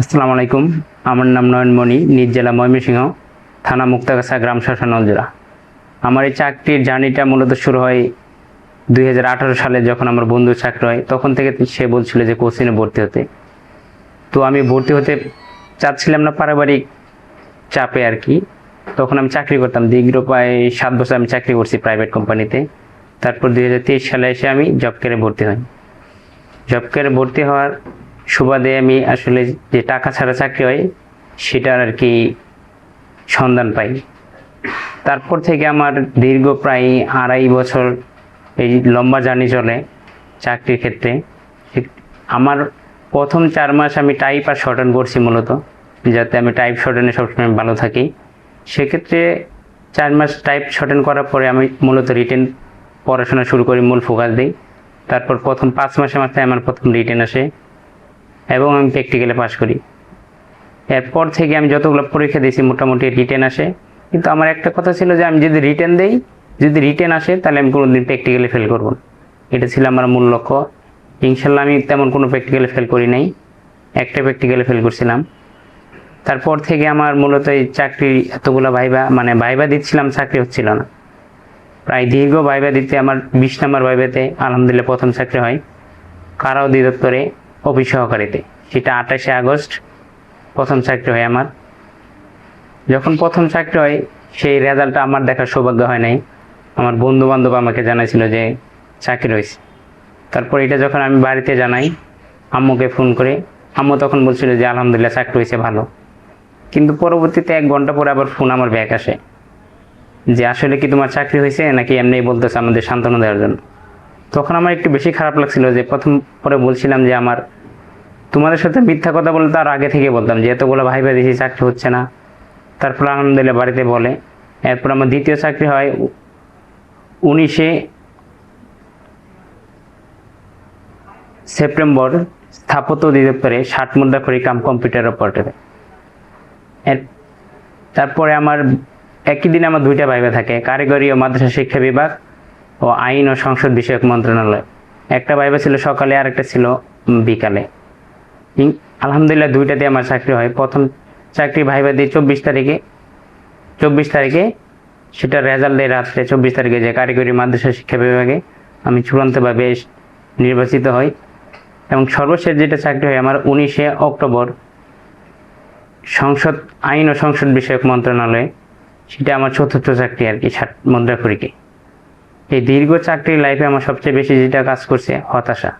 আসসালামু আলাইকুম। আমার নাম নয়নমণি নিজ জেলা ময়মনসিংহ, থানা মুক্তাগাছা, গ্রাম শাসন নলজোড়া আমার এই চাকরির জার্নিটা মূলত শুরু হয় দু হাজার আঠারো সালে যখন আমার বন্ধুর চাকরি হয়, তখন থেকে সে বলছিল যে কোচিংয়ে ভর্তি হতে। তো আমি ভর্তি হতে চাচ্ছিলাম না পারিবারিক চাপে আর কি। তখন আমি চাকরি করতাম। দীর্ঘ প্রায় সাত বছর আমি চাকরি করছি প্রাইভেট কোম্পানিতে তারপর দুই হাজার তেইশ সালে এসে আমি জব কেয়ারে ভর্তি হই। জব কেয়ারে ভর্তি হওয়ার সুবাদে আমি আসলে যে টাকা ছাড়া চাকরি হয়, সেটার আর কি সন্ধান পাই। তারপর থেকে আমার দীর্ঘ প্রায় আড়াই বছর এই লম্বা জার্নি চলে চাকরির ক্ষেত্রে। আমার প্রথম চার মাস আমি টাইপ আর শর্টন করছি মূলত, যাতে আমি টাইপ শর্টনে সবসময় ভালো থাকি। সেক্ষেত্রে চার মাস টাইপ শর্টন করার পরে আমি মূলত রিটেন পড়াশোনা শুরু করি, মূল ফোকাস দিই। তারপর প্রথম পাঁচ মাসের মাথায় আমার প্রথম রিটেন আসে। এবং আমি প্র্যাকটিক্যালে পাস করি। এরপর থেকে আমি যতগুলো পরীক্ষা দিয়েছি, মোটামুটি রিটেন আসে। কিন্তু আমার একটা কথা ছিল যে আমি যদি রিটেন দেই, যদি রিটেন আসে, তাহলে আমি কোনোদিন প্র্যাকটিক্যালে ফেল করব না। এটা ছিল আমার মূল লক্ষ্য। ইনশাল্লাহ আমি তেমন কোনো প্র্যাকটিক্যালে ফেল করি নাই। একটা প্র্যাকটিক্যালে ফেল করছিলাম। তারপর থেকে আমার মূলত এই চাকরি এতগুলো ভাইবা মানে ভাইবা দিচ্ছিলাম, চাকরি হচ্ছিল না। প্রায় দীর্ঘ ভাইবা দিতে আমার বিশ নম্বর ভাইবাতে আলহামদুলিল্লাহ প্রথম চাকরি হয়। কারা অধিদপ্তরে অফিস সহকারীতে সেটা আঠাশে আগস্ট, প্রথম চাকরি হয় আমার। যখন প্রথম চাকরি হয়, সেই রেজাল্টটা আমার দেখার সৌভাগ্য হয় নাই। আমার বন্ধু বান্ধব আমাকে জানাইছিল যে চাকরি হয়েছে তারপর এটা যখন আমি বাড়িতে জানাই, আম্মুকে ফোন করে, আম্মু তখন বলছিল যে, আলহামদুলিল্লাহ, চাকরি হয়েছে ভালো। কিন্তু পরবর্তীতে এক ঘণ্টা পরে আবার ফোন আমার ব্যাক আসে, যে, আসলে কি তোমার চাকরি হয়েছে নাকি এমনি বলতেছে আমাদের সান্ত্বনা দেওয়ার জন্য? তখন আমার একটু বেশি খারাপ লাগছিল যে, প্রথম পরে বলছিলাম যে, আমার তোমাদের সাথে মিথ্যা কথা বলে তার আগে থেকে বলতাম, যে এতগুলো ভাই ভাই দেখি চাকরি হচ্ছে না। তারপর আলহামদুলিল্লাহ বাড়িতে বলে। এরপর আমার দ্বিতীয় চাকরি হয় উনিশে সেপ্টেম্বর স্থাপত্য অধিদপ্তরে ষাট মুদ্রা করি কাম কম্পিউটার অপারেটরে তারপরে আমার একই দিনে আমার দুইটা ভাইবা থাকে, কারিগরি ও মাদ্রাসা শিক্ষা বিভাগ ও আইন ও সংসদ বিষয়ক মন্ত্রণালয়। একটা ভাইবা ছিল সকালে আর একটা ছিল বিকালে। আলহামদুলিল্লাহ দুইটাতে আমার চাকরি হয়। প্রথম চাকরি ভাইবা দিই চব্বিশ তারিখে চব্বিশ তারিখে সেটা রেজাল্ট দেয় রাত্রে চব্বিশ তারিখে যে কারিগরি মাদ্রাসা শিক্ষা বিভাগে আমি চূড়ান্তভাবে নির্বাচিত হই। এবং সর্বশেষ যেটা চাকরি হয় আমার উনিশে অক্টোবর সংসদ আইন ও সংসদ বিষয়ক মন্ত্রণালয়ে। সেটা আমার চতুর্থ চাকরি আর কি ষাট মুদ্রা এই দীর্ঘ চাকরির লাইফে আমার সবচেয়ে বেশি যেটা কাজ করছে হতাশা।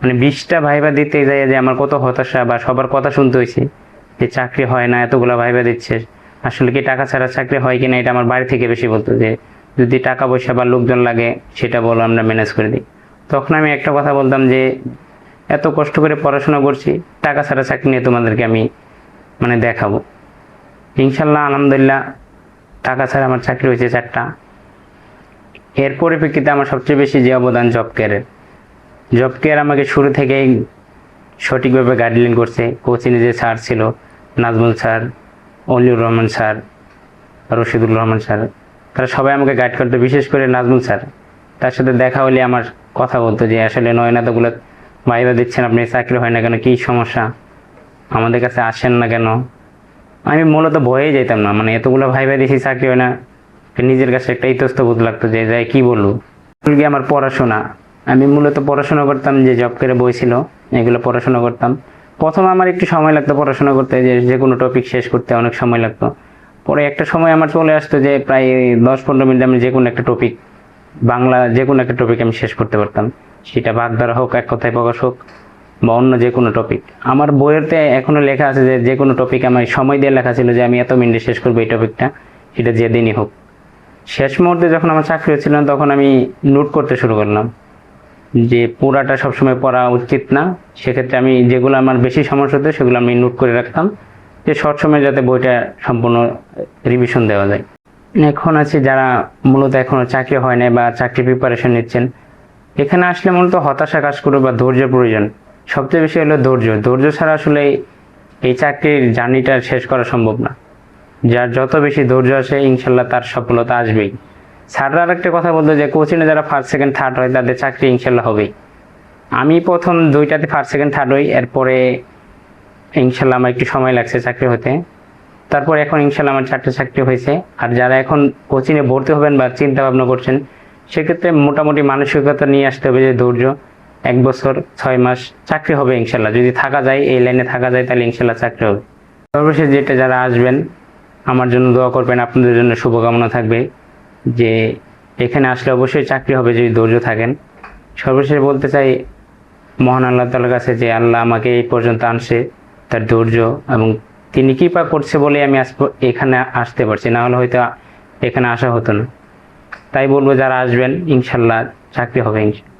মানে বিশটা ভাইবা দিতে যায় যে আমার কত হতাশা বা সবার কথা শুনতে হয়েছে যে চাকরি হয় না, এতগুলো ভাইবা দিচ্ছে। আসলে কি টাকা ছাড়া চাকরি হয় কিনা এটা আমার বাড়ি থেকে বেশি বলতো যে, যদি টাকা পয়সা বা লোকজন লাগে, সেটা বলো, আমরা ম্যানেজ করে দিই। তখন আমি একটা কথা বলতাম যে, এত কষ্ট করে পড়াশোনা করছি, টাকা ছাড়া চাকরি নিয়ে তোমাদেরকে আমি মানে দেখাবো। ইনশাল্লাহ, আলহামদুলিল্লাহ, টাকা ছাড়া আমার চাকরি হয়েছে চারটা। এর পরিপ্রেক্ষিতে আমার সবচেয়ে বেশি যে অবদান জব কেয়ারের জব কেয়ার আমাকে শুরু থেকেই সঠিকভাবে গাইডলাইন করছে। কোচিংয়ে যে স্যার ছিল, Nazmul sir, Oliur Rahman sir Rashidul Rahman sir, তারা সবাই আমাকে গাইড করতো, বিশেষ করে নাজমুল স্যার। তার সাথে দেখা হলে আমার কথা বলতো যে, আসলে নয়নাতগুলো ভাইবা দিচ্ছেন, আপনি চাকরি হয় না কেন? কী সমস্যা? আমাদের কাছে আসেন না কেন? আমি মূলত ভয়ে যেতাম না মানে এতগুলো ভাইবা দিয়েছি চাকরি হয় না। নিজের কাছে একটা ইতস্ত বোধ লাগতো যে, যাই, কী বলব? আমার পড়াশোনা। আমি মূলত পড়াশোনা করতাম যে জব করে বই ছিল, এগুলো পড়াশোনা করতাম। প্রথম আমার একটু সময় লাগতো পড়াশোনা করতে, যে যে কোনো টপিক শেষ করতে অনেক সময় লাগতো। পরে একটা সময় আমার চলে আসতো যে প্রায় দশ পনেরো মিনিট আমি যে কোনো একটা টপিক বাংলা যে কোনো একটা টপিক আমি শেষ করতে পারতাম। সেটা বাগধারা হোক, এক কথায় প্রকাশ হোক, বা অন্য যে কোনো টপিক আমার বইয়েতে এখনও লেখা আছে যে যে কোনো টপিক আমার সময় দিয়ে লেখা ছিল যে, আমি এত মিনিটে শেষ করব এই টপিকটা সেটা যেদিনই হোক। শেষ মুহূর্তে যখন আমার চাকরি হচ্ছিল, তখন আমি নোট করতে শুরু করলাম। যে পুরাটা সবসময় পড়া উচিত না, সেক্ষেত্রে আমি যেগুলো আমার বেশি সমস্যা হতো সেগুলো আমি নোট করে রাখতাম, যে শর্ট সময় যাতে বইটা সম্পূর্ণ রিভিশন দেওয়া যায়। এখন আছে যারা মূলত এখনও চাকরি হয় নাই বা চাকরি প্রিপারেশন নিচ্ছেন, এখানে আসলে মূলত হতাশা কাজ করবে বা ধৈর্যের প্রয়োজন। সবচেয়ে বেশি হলো ধৈর্য। ধৈর্য ছাড়া আসলে এই চাকরির জার্নিটা শেষ করা সম্ভব না। যার যত বেশি ধৈর্য আসে ইনশাল্লাহ তার সফলতা আসবেই। স্যাররা আরেকটা কথা বলতো যে কোচিংয়ে যারা ফার্স্ট সেকেন্ড থার্ড হয়, তাদের চাকরি ইনশাল্লাহ হবেই। আমি প্রথম দুইটাতে ফার্স্ট সেকেন্ড থার্ড হই, এরপরে ইনশাল্লাহ আমার একটু সময় লাগছে চাকরি হতে। তারপর এখন ইনশাল্লাহ আমার চারটে চাকরি হয়েছে। আর যারা এখন কোচিংয়ে ভর্তি হবেন বা চিন্তা ভাবনা করছেন, সেক্ষেত্রে মোটামুটি মানসিকতা নিয়ে আসতে হবে যে, ধৈর্য, এক বছর, ছয় মাস চাকরি হবে ইনশাল্লাহ। যদি থাকা যায়, এই লাইনে থাকা যায়, তাহলে ইনশাল্লাহ চাকরি হবে। সর্বশেষ যেটা যারা আসবেন, আমার জন্য দোয়া করবেন, আপনাদের জন্য শুভকামনা থাকবে। যে এখানে আসলে অবশ্যই চাকরি হবে যদি ধৈর্য থাকেন। সর্বশেষ বলতে চাই, মহান আল্লাহ তালার কাছে যে আল্লাহ আমাকে এই পর্যন্ত আনছে, তার ধৈর্য এবং তিনি কৃপা করছে বলে আমি আস এখানে আসতে পারছি। না হলে হয়তো এখানে আসা হতো না। তাই বলব, যারা আসবেন, ইনশাল্লাহ চাকরি হবে ইনশাল্লাহ